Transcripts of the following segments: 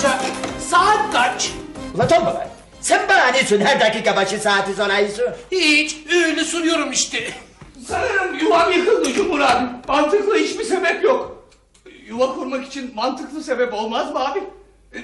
amca saat kaç? Ulan tombala. Sen bana ne diyorsun her dakika başı saati sorayısın? Hiç öyle soruyorum işte. Sanırım yuvam yıkıldı Cumhur abi. Mantıklı hiçbir sebep yok. Yuva kurmak için mantıklı sebep olmaz mı abi?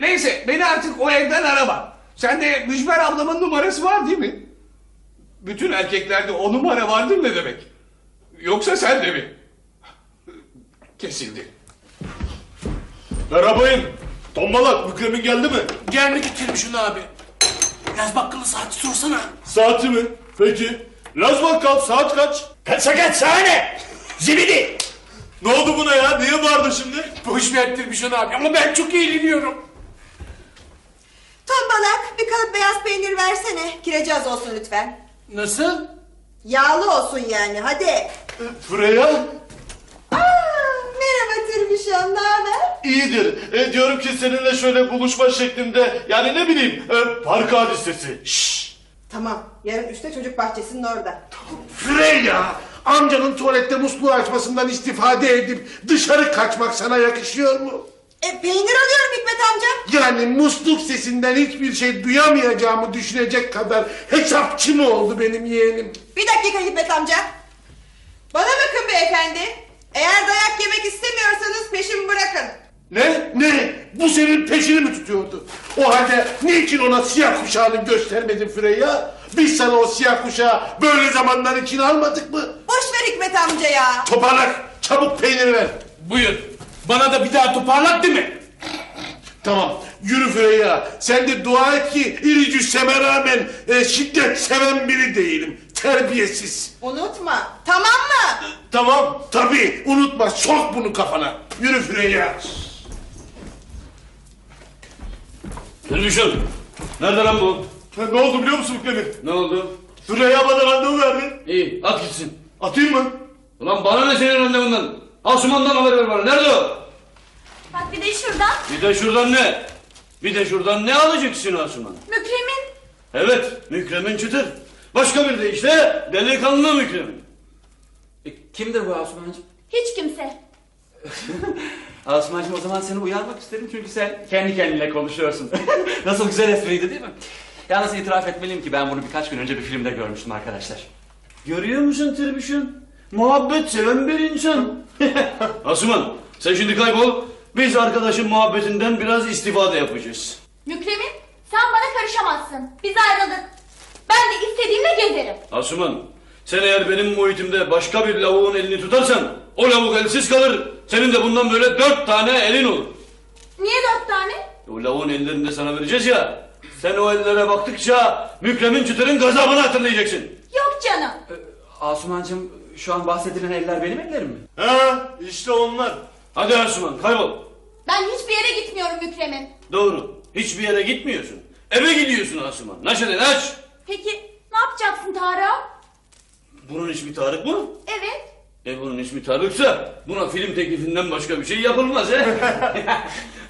Neyse beni artık o evden arama. Sende Mücver ablamın numarası var değil mi? Bütün erkeklerde o numara vardır ne demek? Yoksa sen de mi? Kesildi. Merhabayın. Tombalak Mükremin geldi mi? Gelmek getirmiş onu abi. Biraz bakkalı saati sorsana. Saati mi? Peki. Laz bakkal saat kaç? Kaça kaç sahne? Zibidi. Ne oldu buna ya? Niye bağırdı şimdi? Boş ver ettirmiş onu abi ama ben çok eğleniyorum. Tombalak bir kalıp beyaz peynir versene. Kirecaz olsun lütfen. Nasıl? Yağlı olsun yani hadi. Freya Aa, merhaba Tirbişan ne haber? iyidir. E, diyorum ki seninle şöyle buluşma şeklinde yani ne bileyim e, park hadisesi. Şşş. Tamam yarın üçte çocuk bahçesinin orada. Freya! Amcanın tuvalette musluğu açmasından istifade edip dışarı kaçmak sana yakışıyor mu? E, peynir alıyorum Hikmet amca. Yani musluk sesinden hiçbir şey duyamayacağımı düşünecek kadar hesapçı mı oldu benim yeğenim? Bir dakika Hikmet amca. Bana bakın beyefendi. Eğer dayak yemek istemiyorsanız peşimi bırakın. Ne? Ne? Bu senin peşini mi tutuyordu? O halde niçin ona siyah kuşağını göstermedin Freya? Biz sana o siyah kuşağı böyle zamanlar için almadık mı? Boş ver Hikmet amca ya. Toparlak, çabuk peynir ver. Buyur. Bana da bir daha toparlat değil mi? Tamam yürü Freya. Sen de dua et ki iri cüsseme rağmen e, şiddet seven biri değilim. Terbiyesiz. Unutma. Tamam mı? Tamam tabii unutma sok bunu kafana. Yürü Freya. Televizyon. Nerede lan bu? ne oldu biliyor musun Mükremin? Ne oldu? Freya bana randevu verdi. İyi at gitsin. Atayım mı? Ulan bana ne senin randevundan? Asuman'dan haber ver bana. Nerede o? Bak bir de şuradan. Bir de şuradan ne? Bir de şuradan ne alacaksın Asuman? Mükremin. Evet Mükremin Çıtır. Başka bir de işte delikanlı Mükremin. E, kimdir bu Asumancığım? Hiç kimse. Asumancığım o zaman seni uyarmak isterim çünkü sen kendi kendine konuşuyorsun. Nasıl güzel espriydi değil mi? Yalnız itiraf etmeliyim ki ben bunu birkaç gün önce bir filmde görmüştüm arkadaşlar. Görüyor musun Tirbüşün? Muhabbet seven bir insan. Asuman sen şimdi kaybol. Biz arkadaşın muhabbetinden biraz istifade yapacağız. Mükremin sen bana karışamazsın. Biz ayrıldık. Ben de istediğimle gezerim. Asuman sen eğer benim muhitimde başka bir lavuğun elini tutarsan o lavuk elsiz kalır. Senin de bundan böyle dört tane elin olur. Niye dört tane? O lavuğun ellerini de sana vereceğiz ya. Sen o ellere baktıkça Mükremin Çıtır'ın gazabını hatırlayacaksın. Yok canım. E, Asumancığım şu an bahsedilen eller benim ellerim mi? Ha işte onlar. Hadi Asuman kaybol. Ben hiçbir yere gitmiyorum Mükremin. Doğru. Hiçbir yere gitmiyorsun. Eve gidiyorsun Asuman. Naş hadi naş. Peki ne yapacaksın Tarık'a? Bunun ismi Tarık mı? Evet. E bunun ismi Tarık'sa buna film teklifinden başka bir şey yapılmaz he.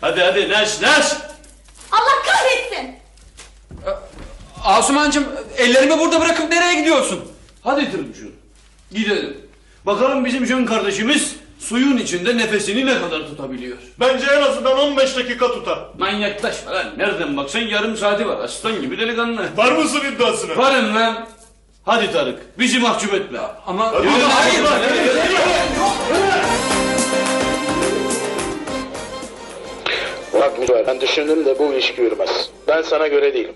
hadi hadi naş naş. Allah kahretsin. Asumancığım ellerimi burada bırakıp nereye gidiyorsun? Hadi Tirbüşün. Gidelim. Bakalım bizim jön kardeşimiz suyun içinde nefesini ne kadar tutabiliyor. Bence en azından 15 dakika tutar. Manyaklaşma lan. Nereden baksan yarım saati var. Aslan gibi delikanlı. Var mısın iddiasına? Varım lan. Hadi Tarık. Bizi mahcup etme. Ama Hadi, Yürü, hadi, hadi, hadi, hadi, hadi, hadi. Bak Mücver, ben düşündüm de bu ilişki yürümez. Ben sana göre değilim.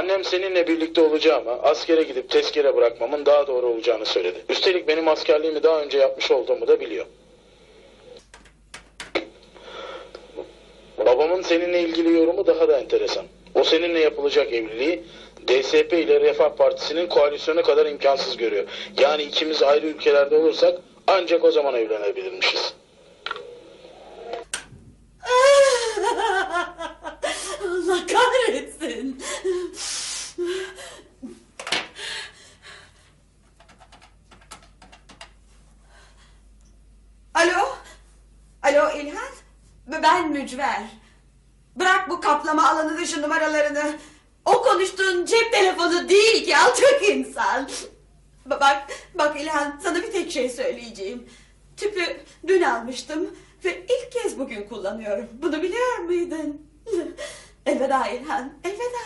Annem seninle birlikte olacağıma, askere gidip tezkere bırakmamın daha doğru olacağını söyledi. Üstelik benim askerliğimi daha önce yapmış olduğumu da biliyor. Babamın seninle ilgili yorumu daha da enteresan. O seninle yapılacak evliliği DSP ile Refah Partisi'nin koalisyonu kadar imkansız görüyor. Yani ikimiz ayrı ülkelerde olursak ancak o zaman evlenebilirmişiz. Allah kahretsin. Alo? Alo İlhan? Ben Mücver. Bırak bu kaplama alanı dışı numaralarını. O konuştuğun cep telefonu değil ki alçak insan. Ba- Bak, bak İlhan sana bir tek şey söyleyeceğim. Tüpü dün almıştım ve ilk kez bugün kullanıyorum. Bunu biliyor muydun? elveda İlhan, elveda.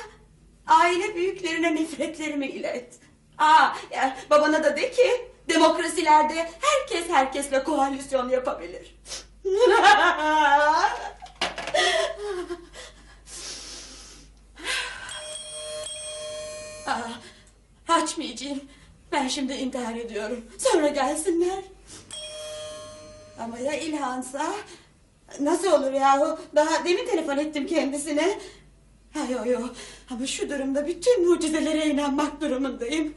Aile büyüklerine nefretlerimi ilet. Aa, ya, babana da de ki demokrasilerde herkes herkesle koalisyon yapabilir. Aa, açmayacağım. Ben şimdi intihar ediyorum. Sonra gelsinler. Ama ya İlhan'sa? Nasıl olur yahu? Daha demin telefon ettim kendisine. Ha yo yo. Ama şu durumda bütün mucizelere inanmak durumundayım.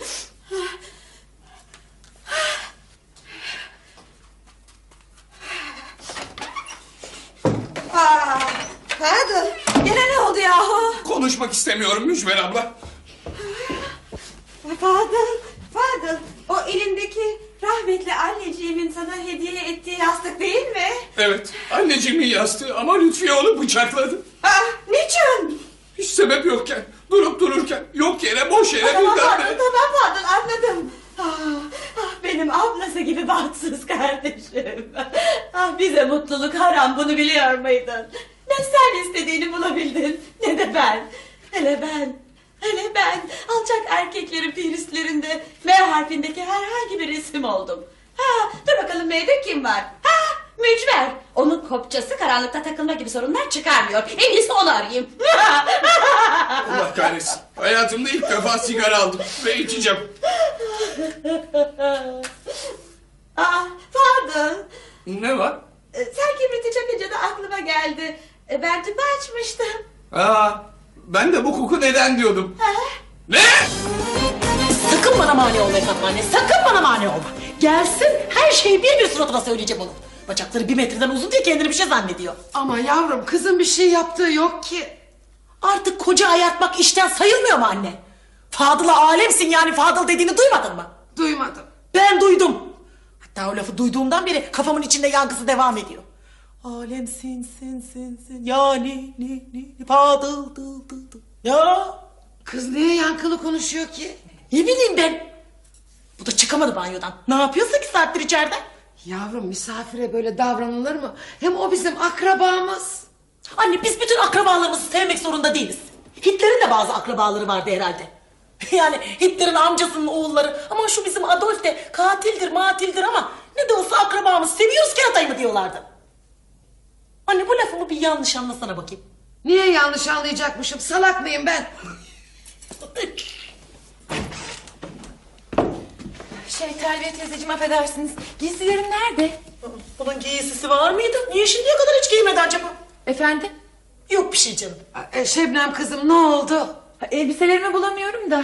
Aa, Fadıl, gene ne oldu yahu? Konuşmak istemiyorum Mücver abla. Fadıl, Fadıl, o elindeki rahmetli anneciğimin sana hediye ettiği yastık değil mi? Evet anneciğimin yastığı ama Lütfiye onu bıçakladı. Aa, niçin? Hiç sebep yokken durup dururken yok yere boş yere Tamam. Fadıl, tamam Fadıl anladım. Ah, ah, benim ablası gibi bahtsız kardeşim. Ah, bize mutluluk haram bunu biliyor muydun? Ne sen istediğini bulabildin ne de ben. Hele ben. Hele ben alçak erkeklerin piristlerinde M harfindeki herhangi bir isim oldum. Ha, dur bakalım M'de kim var? Ha, Mücver. Onun kopçası karanlıkta takılma gibi sorunlar çıkarmıyor. En iyisi onu arayayım. Allah kahretsin. Hayatımda ilk defa sigara aldım ve içeceğim. Aa, Fadıl. Ne var? Ee, Sen kibriti çakınca da aklıma geldi. Ee, Ben tüpü açmıştım. Aa, ben de bu koku neden diyordum. Ne? Sakın bana mani olma Esat anne. Sakın bana mani olma. Gelsin her şeyi bir bir suratına söyleyeceğim onun. Bacakları bir metreden uzun diye kendini bir şey zannediyor. Ama yavrum kızın bir şey yaptığı yok ki. Artık koca ayartmak işten sayılmıyor mu anne? Fadıl'a alemsin yani Fadıl dediğini duymadın mı? Duymadım. Ben duydum. Hatta o lafı duyduğumdan beri kafamın içinde yankısı devam ediyor. Alemsin sin sin sin yani ni ni Fadıl dıl dıl dıl. Ya Kız niye yankılı konuşuyor ki? ne bileyim ben. Bu da çıkamadı banyodan. Ne yapıyorsa ki saattir içeride? Yavrum misafire böyle davranılır mı? Hem o bizim akrabamız. Anne biz bütün akrabalarımızı sevmek zorunda değiliz. Hitler'in de bazı akrabaları vardı herhalde. Yani Hitler'in amcasının oğulları ama şu bizim Adolf de katildir matildir ama ne de olsa akrabamız seviyoruz keratayı mı diyorlardı. Anne bu lafımı bir yanlış anlasana bakayım. Niye yanlış anlayacakmışım? Salak mıyım ben? Şey Terbiye teyzeciğim affedersiniz. Giysilerim nerede? Bunun giysisi var mıydı? Niye şimdiye kadar hiç giymedi acaba? Efendim? Yok bir şey canım. E, Şebnem kızım ne oldu? Ha, elbiselerimi bulamıyorum da.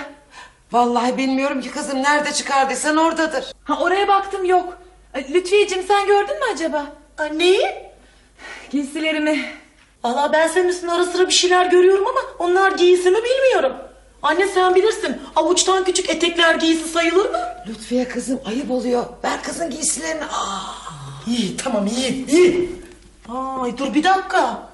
Vallahi bilmiyorum ki kızım nerede çıkardıysan oradadır. Ha oraya baktım yok. Ay, Lütfiyeciğim sen gördün mü acaba? Anne? Giysilerimi. Valla ben senin üstüne ara sıra bir şeyler görüyorum ama onlar giysi mi bilmiyorum. Anne sen bilirsin avuçtan küçük etekler giysi sayılır mı? Lütfiye kızım ayıp oluyor. Ver kızın giysilerini. Aa. İyi tamam iyi iyi. Ay dur bir dakika.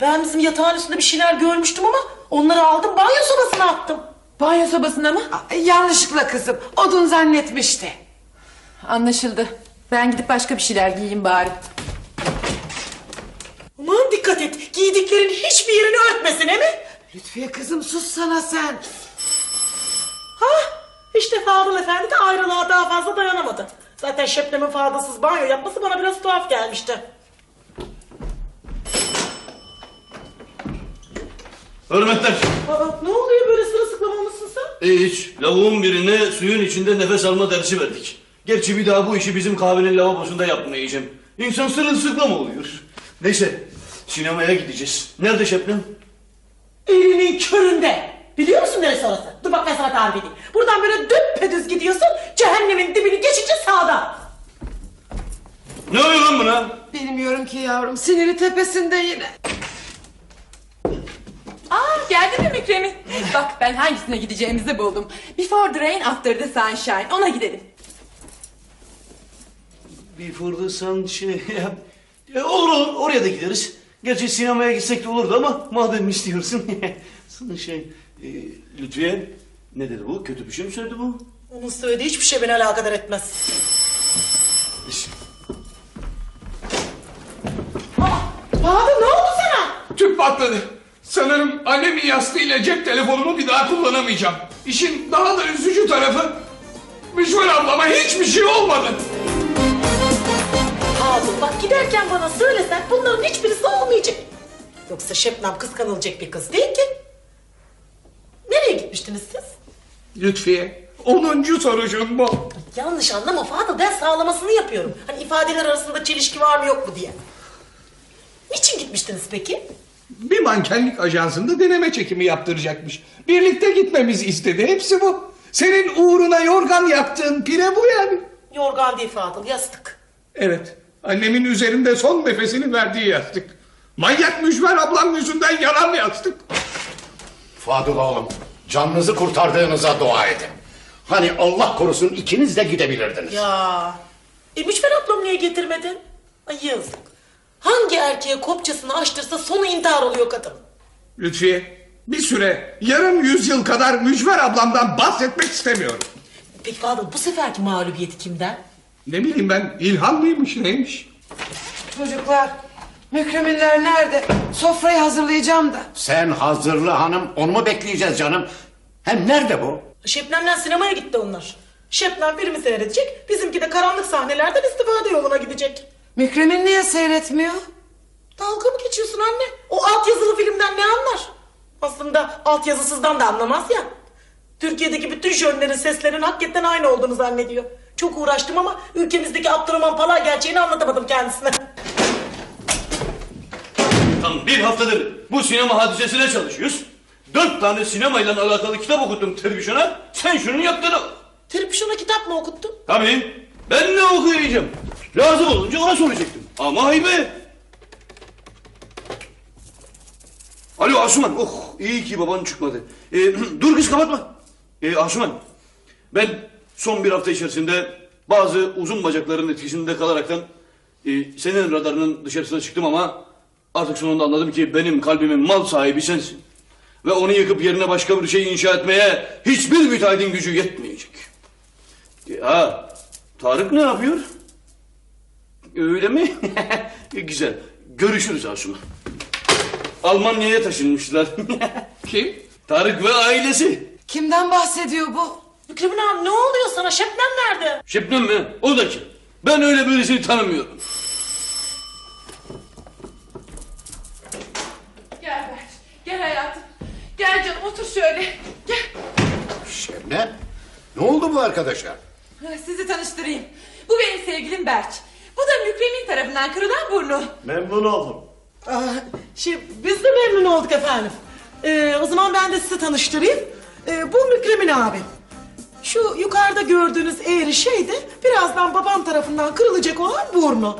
Ben bizim yatağın üstünde bir şeyler görmüştüm ama onları aldım banyo sobasına attım. Banyo sobasına mı? Aa, Yanlışlıkla kızım. Odun zannetmişti. Anlaşıldı. Ben gidip başka bir şeyler giyeyim bari. Dikkat et giydiklerin hiçbir yerini örtmesin he mi? Lütfiye kızım sus sana sen. Ha işte Fadıl Efendi de ayrılığa daha fazla dayanamadı. Zaten Şebnem'in Fadıl'sız banyo yapması bana biraz tuhaf gelmişti. Hürmetler. Aa, ne oluyor böyle sırılsıklam olmuşsun sen? Hiç. Lavuğun birine suyun içinde nefes alma dersi verdik. Gerçi bir daha bu işi bizim kahvenin lavabosunda yapmayacağım. İnsan sırılsıklam oluyor. Neyse sinemaya gideceğiz. Nerede Şebnem? Elinin köründe. Biliyor musun neresi orası? Dur bak ben sana tarif edeyim. Buradan böyle düpedüz gidiyorsun. Cehennemin dibini geçince sağda. Ne oluyor lan buna? Bilmiyorum ki yavrum. Siniri tepesinde yine. Aa geldi mi Mükrem'i? Bak ben hangisine gideceğimizi buldum. Before the rain after the sunshine. Ona gidelim. Before the sun şey... Ya, olur olur oraya da gideriz. Gerçi sinemaya gitsek de olurdu ama madem istiyorsun. Sana şey e, Lütfiye ne dedi bu? Kötü bir şey mi söyledi bu? Onun söylediği hiçbir şey beni alakadar etmez. İş- Bahadır ne oldu sana? Tüp patladı. Sanırım annemin yastığıyla cep telefonumu bir daha kullanamayacağım. İşin daha da üzücü tarafı Müşver ablama hiçbir şey olmadı. Fadıl bak giderken bana söylesen bunların hiçbirisi olmayacak. Yoksa Şebnem kıskanılacak bir kız değil ki. Nereye gitmiştiniz siz? Lütfiye 10. soruşun bu. Yanlış anlama Fadıl ben sağlamasını yapıyorum. Hani ifadeler arasında çelişki var mı yok mu diye. Niçin gitmiştiniz peki? Bir mankenlik ajansında deneme çekimi yaptıracakmış. Birlikte gitmemizi istedi. Hepsi bu. Senin uğruna yorgan yaptığın pire bu yani. Yorgan değil Fadıl yastık. Evet. Annemin üzerinde son nefesini verdiği yastık. Manyak Mücver ablam yüzünden yanan yastık. Fadıl oğlum, canınızı kurtardığınıza dua edin. Hani Allah korusun ikiniz de gidebilirdiniz. Ya. E Mücver ablam niye getirmedin? Ay yazık. Hangi erkeğe kopçasını açtırsa sonu intihar oluyor kadın. Lütfiye bir süre yarım yüzyıl kadar Mücver ablamdan bahsetmek istemiyorum. Peki Fadıl bu seferki mağlubiyeti kimden? Ne bileyim ben İlhan mıymış neymiş? Çocuklar mükreminler nerede? Sofrayı hazırlayacağım da. Sen hazırlı hanım, onu mu bekleyeceğiz canım? Hem nerede bu? Şebnem'le sinemaya gitti onlar. Şebnem filmi seyredecek, bizimki de karanlık sahnelerden istifade yoluna gidecek. Mükremin niye seyretmiyor? Dalga mı geçiyorsun anne? O altyazılı filmden ne anlar? Aslında altyazısızdan da anlamaz ya. Türkiye'deki bütün jönlerin seslerinin hakikaten aynı olduğunu zannediyor. Çok uğraştım ama ülkemizdeki Abdurrahman Palay gerçeğini anlatamadım kendisine. Tam bir haftadır bu sinema hadisesine çalışıyoruz. Dört tane sinemayla alakalı kitap okuttum televizyona. Sen şunun yaptığını... Tribüşona kitap mı okuttun? Tabii. Ben ne okuyacağım? Lazım olunca ona soracaktım. Ama haybe. Alo Asuman. Oh iyi ki baban çıkmadı. Ee, dur kız kapatma. Ee, Asuman. Ben son bir hafta içerisinde bazı uzun bacakların etkisinde kalaraktan e, senin radarının dışarısına çıktım ama artık sonunda anladım ki benim kalbimin mal sahibi sensin. Ve onu yıkıp yerine başka bir şey inşa etmeye hiçbir müteahhidin gücü yetmeyecek. Ya Tarık ne yapıyor? Öyle mi? Güzel. Görüşürüz Asuman. Almanya'ya taşınmışlar. Kim? Tarık ve ailesi. Kimden bahsediyor bu? Mükremin abi ne oluyor sana? Şebnem nerede? Şebnem mi? O da kim? Ben öyle birisini tanımıyorum. Gel Berç. Gel hayatım. Gel canım otur şöyle. Gel. Şebnem, ne oldu bu arkadaşa? Sizi tanıştırayım. Bu benim sevgilim Berç. Bu da Mükremin tarafından kırılan burnu. Memnun oldum. Aa, şey, biz de memnun olduk efendim. Ee, o zaman ben de sizi tanıştırayım. Ee, bu Mükremin abi. Şu yukarıda gördüğünüz eğri şey de birazdan babam tarafından kırılacak olan burnu.